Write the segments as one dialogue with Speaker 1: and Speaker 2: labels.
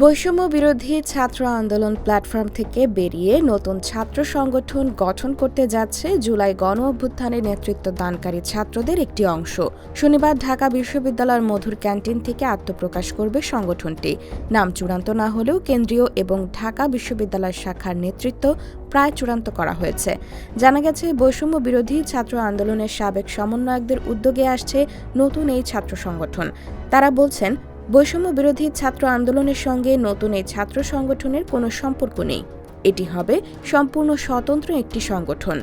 Speaker 1: বৈষম্য বিরোধী ছাত্র আন্দোলন প্ল্যাটফর্ম থেকে বেরিয়ে নতুন ছাত্র সংগঠন গঠন করতে যাচ্ছে জুলাই গণ অভ্যুত্থানে নেতৃত্ব দানকারী ছাত্রদের একটি অংশ। শনিবার ঢাকা বিশ্ববিদ্যালয়ের মধুর ক্যান্টিন থেকে আত্মপ্রকাশ করবে সংগঠনটি। নাম চূড়ান্ত না হলেও কেন্দ্রীয় এবং ঢাকা বিশ্ববিদ্যালয় শাখার নেতৃত্ব প্রায় চূড়ান্ত করা হয়েছে। জানা গেছে বৈষম্য বিরোধী ছাত্র আন্দোলনের সাবেক সমন্বয়কদের উদ্যোগে আসছে নতুন এই ছাত্র সংগঠন। তারা বলছেন বৈষম্য বিরোধী ছাত্র আন্দোলনের সঙ্গে নতুন এই ছাত্র সংগঠনের কোনো সম্পর্ক নেই। এটি হবে সম্পূর্ণ স্বতন্ত্র একটি সংগঠন।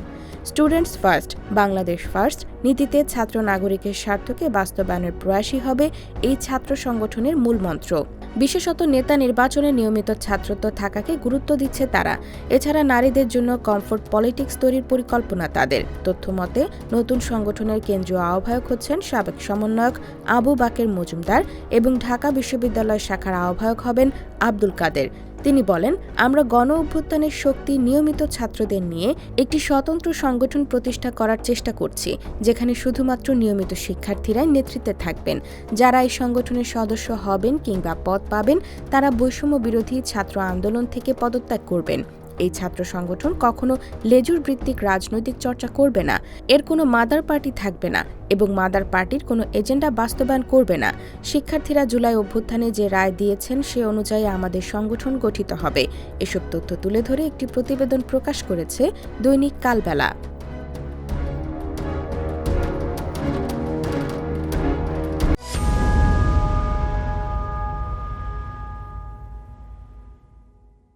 Speaker 1: Students first, Bangladesh first. নীতিতে ছাত্র নাগরিকের স্বার্থকে বাস্তবায়নের প্রয়াসই হবে এই ছাত্র সংগঠনের মূল মন্ত্র। বিশেষত নেতা নির্বাচনে নিয়মিত ছাত্রত্ব থাকাকে গুরুত্ব দিচ্ছে তারা। এছাড়া নারীদের জন্য কমফোর্ট পলিটিক্স তৈরির পরিকল্পনা তাদের। তথ্যমতে, নতুন সংগঠনের কেন্দ্রীয় আহ্বায়ক হচ্ছেন সাবেক সমন্বয়ক আবু বাকের মজুমদার এবং ঢাকা বিশ্ববিদ্যালয় শাখার আহ্বায়ক হবেন আব্দুল কাদের। তিনি বলেন, আমরা গণ অভ্যুত্থানের শক্তি নিয়মিত ছাত্রদের নিয়ে একটি স্বতন্ত্র সংগঠন প্রতিষ্ঠা করার চেষ্টা করছি, যেখানে শুধুমাত্র নিয়মিত শিক্ষার্থীরাই নেতৃত্বে থাকবেন। যারা এই সংগঠনের সদস্য হবেন কিংবা পদ পাবেন, তারা বৈষম্য বিরোধী ছাত্র আন্দোলন থেকে পদত্যাগ করবেন। এই ছাত্র সংগঠন কখনো লেজুর ভিত্তিক রাজনৈতিক চর্চা করবে না। এর কোনো মাদার পার্টি থাকবে না এবং মাদার পার্টির কোনো এজেন্ডা বাস্তবায়ন করবে না। শিক্ষার্থীরা জুলাই অভ্যুত্থানে যে রায় দিয়েছেন সে অনুযায়ী আমাদের সংগঠন গঠিত হবে। এসব তথ্য তুলে ধরে একটি প্রতিবেদন প্রকাশ করেছে দৈনিক কালবেলা।